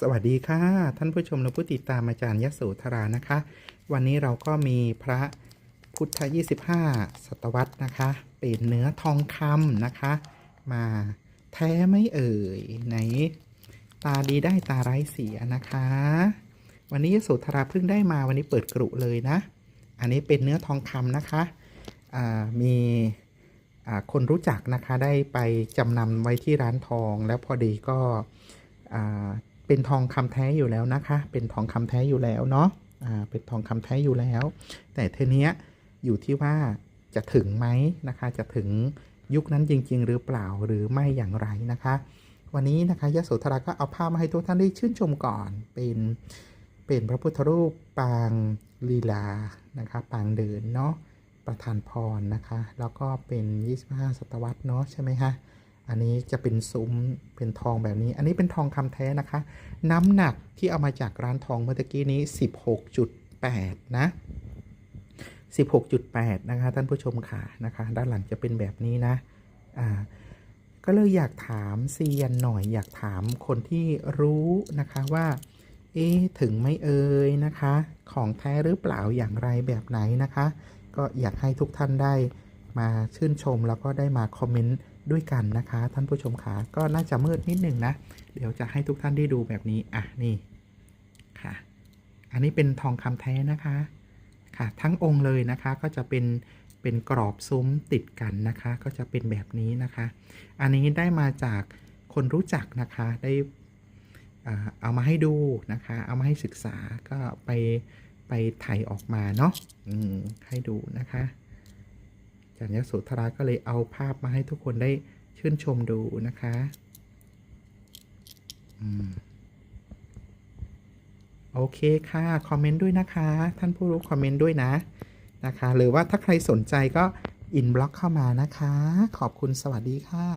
สวัสดีค่ะ ท่านผู้ชมและผู้ติดตามอาจารย์ยโสธรานะคะ วันนี้เราก็มีพระพุทธ 25 ศตวรรษนะคะ เป็นเนื้อทองคำนะคะ มาแท้ไม่เอ่ยไหน ตาดีได้ตาไร้เสียนะคะ วันนี้ยโสธราเพิ่งได้มาวันนี้เปิดกรุเลยนะ อันนี้เป็นเนื้อทองคำนะคะมีคนรู้จักนะคะได้ไปจำนำไว้ที่ร้านทองแล้วพอดีก็ เป็นทองคำแท้อยู่แล้วนะคะ เป็นทองคำแท้อยู่แล้วเนาะอ่าเป็นทองคำแท้อยู่แล้ว แต่เทเนี้ยอยู่ที่ว่าจะถึงไหมนะคะ จะถึงยุคนั้นจริง ๆ หรือเปล่าหรือไม่อย่างไรนะคะ วันนี้นะคะยโสธราก็เอาภาพมาให้ทุกท่านได้ชื่นชมก่อนเป็นเป็นพระพุทธรูปปางลีลานะคะปางเดินเนาะประธานพรนะคะ แล้วก็เป็น 25 ศตวรรษเนาะใช่ไหมคะ อันนี้จะเป็นซุ้มเป็นทองแบบนี้ อันนี้เป็นทองคำแท้นะคะ น้ำหนักที่เอามาจากร้านทองเมื่อกี้นี้ 16.8 นะ 16.8 นะคะ ท่านผู้ชมค่ะนะคะ ด้านหลังจะเป็นแบบนี้นะ อ่า ก็เลยอยากถามเซียนหน่อยอยากถามคนที่รู้นะคะว่าเอ๊ะถึงไม่เอ่ยนะคะ ของแท้หรือเปล่าอย่างไรแบบไหนนะคะ ก็อยากให้ทุกท่านได้มาชื่นชมแล้วก็ได้มาคอมเมนต์ ด้วยกันนะคะ ท่านผู้ชมค่ะก็น่าจะมืดนิดหนึ่งนะ เดี๋ยวจะให้ทุกท่านได้ดูแบบนี้ อะ นี่ค่ะ อันนี้เป็นทองคำแท้นะคะ ค่ะ ทั้งองค์เลยนะคะก็จะเป็นเป็นกรอบซุ้มติดกันนะคะ ก็จะเป็นแบบนี้นะคะ อันนี้ได้มาจากคนรู้จักนะคะได้อ่าเอามาให้ดูนะคะ เอามาให้ศึกษาก็ไปไปถ่ายออกมาเนาะให้ดูนะคะ จารย์ยโสธราก็เลยเอาภาพมาให้ทุกคนได้ชื่นชมดูนะคะอโอเคค่ะ คอมเมนต์ด้วยนะคะ ท่านผู้รู้คอมเมนต์ด้วยนะนะคะ หรือว่าถ้าใครสนใจก็อินบล็อกเข้ามานะคะ ขอบคุณสวัสดีค่ะ